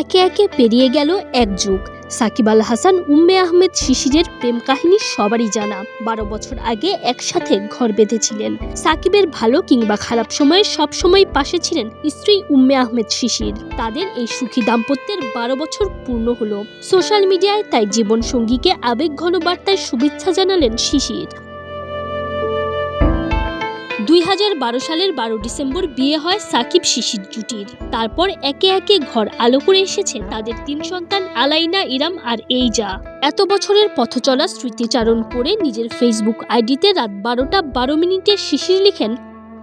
একে একে পেরিয়ে গেল এক যুগ। সাকিব আল হাসান, উম্মে আহমেদ শিশিরের প্রেম কাহিনী সবারই জানা। বারো বছর আগে একসাথে ঘর বেঁধেছিলেন। সাকিবের ভালো কিংবা খারাপ সময়ে সবসময় পাশে ছিলেন স্ত্রী উম্মে আহমেদ শিশির। তাদের এই সুখী দাম্পত্যের বারো বছর পূর্ণ হলো। সোশ্যাল মিডিয়ায় তাই জীবনসঙ্গীকে আবেগঘন বার্তায় শুভেচ্ছা জানালেন শিশির। দুই হাজার বারো সালের বারো ডিসেম্বর বিয়ে হয় সাকিব শিশির জুটির। তারপর একে একে ঘর আলো করে এসেছে তাদের তিন সন্তান আলাইনা, ইরাম আর এইজা। এত বছরের পথচলা স্মৃতিচারণ করে নিজের ফেসবুক আইডিতে রাত বারোটা বারো মিনিটে শিশির লিখেন,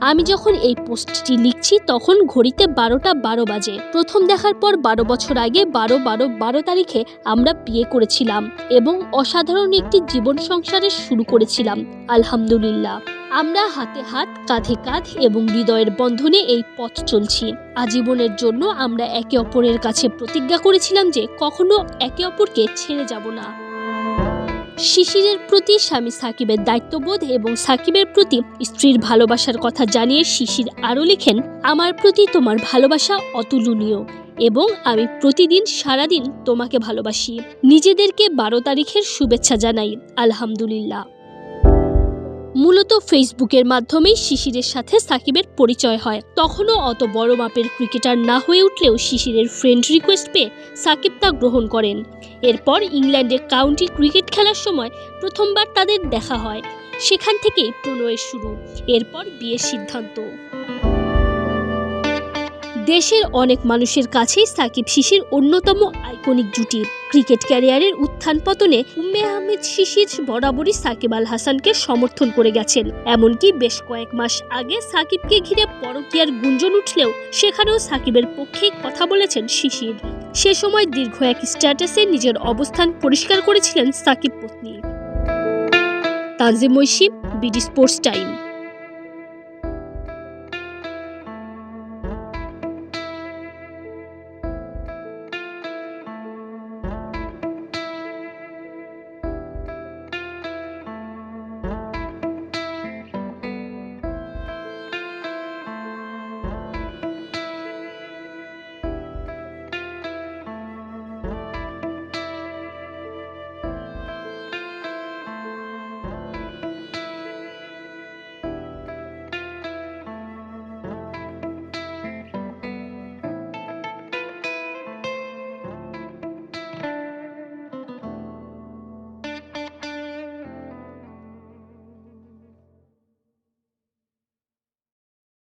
আমি যখন এই পোস্টটি লিখছি তখন ঘড়িতে বারোটা বারো বাজে। প্রথম দেখার পর বারো বছর আগে বারো বারো বারো তারিখে আমরা বিয়ে করেছিলাম এবং অসাধারণ একটি জীবন সংসারে শুরু করেছিলাম। আলহামদুলিল্লাহ। আমরা হাতে হাত, কাঁধে কাঁধ এবং হৃদয়ের বন্ধনে এই পথ চলছি। আজীবনের জন্য আমরা একে অপরের কাছে প্রতিজ্ঞা করেছিলাম যে কখনো একে অপরকে ছেড়ে যাব না। শিশিরের প্রতি স্বামী সাকিবের দায়িত্ববোধ এবং সাকিবের প্রতি স্ত্রীর ভালোবাসার কথা জানিয়ে শিশির আরও লিখেন, আমার প্রতি তোমার ভালোবাসা অতুলনীয় এবং আমি প্রতিদিন সারাদিন তোমাকে ভালোবাসি। নিজেদেরকে বারো তারিখের শুভেচ্ছা জানাই। আলহামদুলিল্লাহ। মূলত ফেসবুকের মাধ্যমেই শিশিরের সাথে সাকিবের পরিচয় হয়। তখনও অত বড় মাপের ক্রিকেটার না হয়ে উঠলেও শিশিরের ফ্রেন্ড রিকোয়েস্ট পেয়ে সাকিব তা গ্রহণ করেন। এরপর ইংল্যান্ডের কাউন্টি ক্রিকেট খেলার সময় প্রথমবার তাদের দেখা হয়। সেখান থেকেই প্রণয়ের শুরু। এরপর বিয়ের সিদ্ধান্ত। দেশের অনেক মানুষের কাছেই সাকিব শিশির অন্যতম আইকনিক জুটি। ক্রিকেট ক্যারিয়ারের উত্থান পতনে উম্মে আহমেদ শিশির বরাবরই সাকিব আল হাসানকে সমর্থন করে গেছেন। এমনকি বেশ কয়েক মাস আগে সাকিবকে ঘিরে পরকীয়ার গুঞ্জন উঠলেও সেখানেও সাকিবের পক্ষে কথা বলেছেন শিশির। সে সময় দীর্ঘ এক স্ট্যাটাসে নিজের অবস্থান পরিষ্কার করেছিলেন সাকিব পত্নী। Tanjim Oishi, BD sports time.